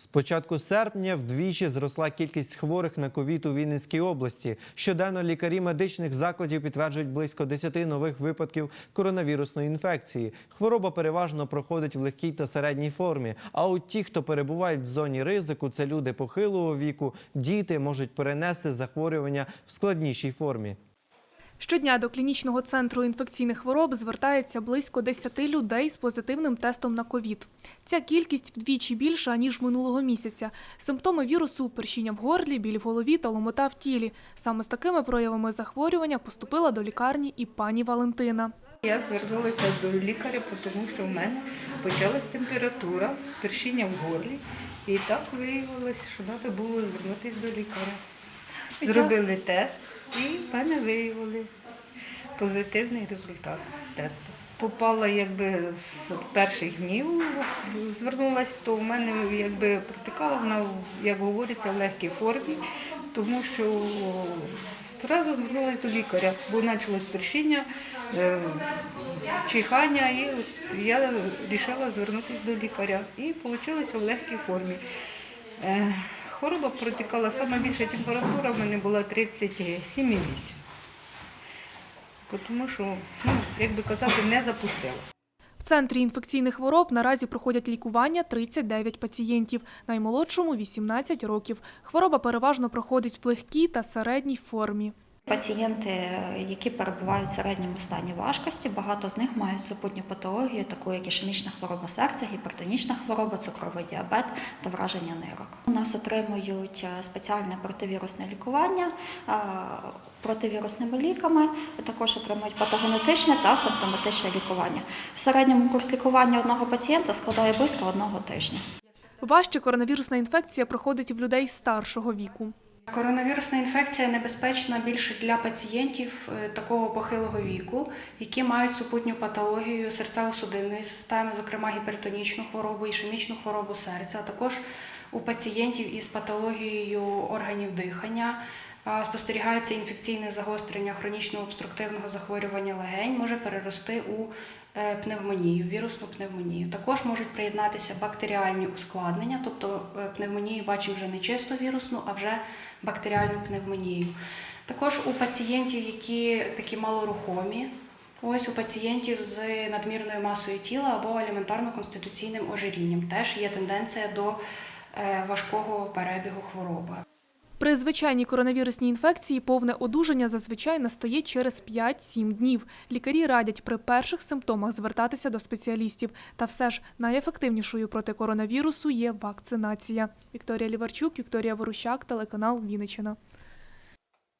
З початку серпня вдвічі зросла кількість хворих на ковід у Вінницькій області. Щоденно лікарі медичних закладів підтверджують близько 10 нових випадків коронавірусної інфекції. Хвороба переважно проходить в легкій та середній формі. А от ті, хто перебувають в зоні ризику, це люди похилого віку, діти можуть перенести захворювання в складнішій формі. Щодня до клінічного центру інфекційних хвороб звертається близько 10 людей з позитивним тестом на ковід. Ця кількість вдвічі більша ніж минулого місяця. Симптоми вірусу першіння в горлі, біль в голові та ломота в тілі. Саме з такими проявами захворювання поступила до лікарні і пані Валентина. Я звернулася до лікаря, тому що в мене почалась температура, першіння в горлі. І так виявилось, що треба було звернутися до лікаря. Зробили тест і в мене виявили позитивний результат тесту. Попала якби з перших днів, звернулася, то в мене якби протикала вона, як говориться, в легкій формі, тому що одразу звернулася до лікаря, бо почалось першіння, е, чихання, і я вирішила звернутися до лікаря. І вийшло в легкій формі. Хвороба протікала, саме більша температура в мене була 37,8. Тому що, ну, як би казати, не запустила. В центрі інфекційних хвороб наразі проходять лікування 39 пацієнтів, наймолодшому 18 років. Хвороба переважно проходить в легкій та середній формі. Пацієнти, які перебувають в середньому стані важкості, багато з них мають супутню патологію, таку як ішемічна хвороба серця, гіпертонічна хвороба, цукровий діабет та враження нирок. У нас отримують е, спеціальне противірусне лікування е, противірусними ліками, також отримують патогенетичне та симптоматичне лікування. В середньому курс лікування одного пацієнта складає близько одного тижня. Важче коронавірусна інфекція проходить в людей старшого віку. Коронавірусна інфекція небезпечна більше для пацієнтів е, такого похилого віку, які мають супутню патологію серцево-судинної системи, зокрема гіпертонічну хворобу, ішемічну хворобу серця, а також у пацієнтів із патологією органів дихання. Спостерігається інфекційне загострення хронічного обструктивного захворювання легень, може перерости у пневмонію, вірусну пневмонію. Також можуть приєднатися бактеріальні ускладнення, тобто е, пневмонію бачимо вже не чисто вірусну, а вже бактеріальну пневмонію. Також у пацієнтів, які такі малорухомі, ось у пацієнтів з надмірною масою тіла або аліментарно-конституційним ожирінням, теж є тенденція до е, важкого перебігу хвороби. При звичайній коронавірусній інфекції повне одужання зазвичай настає через 5-7 днів. Лікарі радять при перших симптомах звертатися до спеціалістів. Та все ж найефективнішою проти коронавірусу є вакцинація. Вікторія Ліварчук, Вікторія Ворущак, телеканал Вінниччина.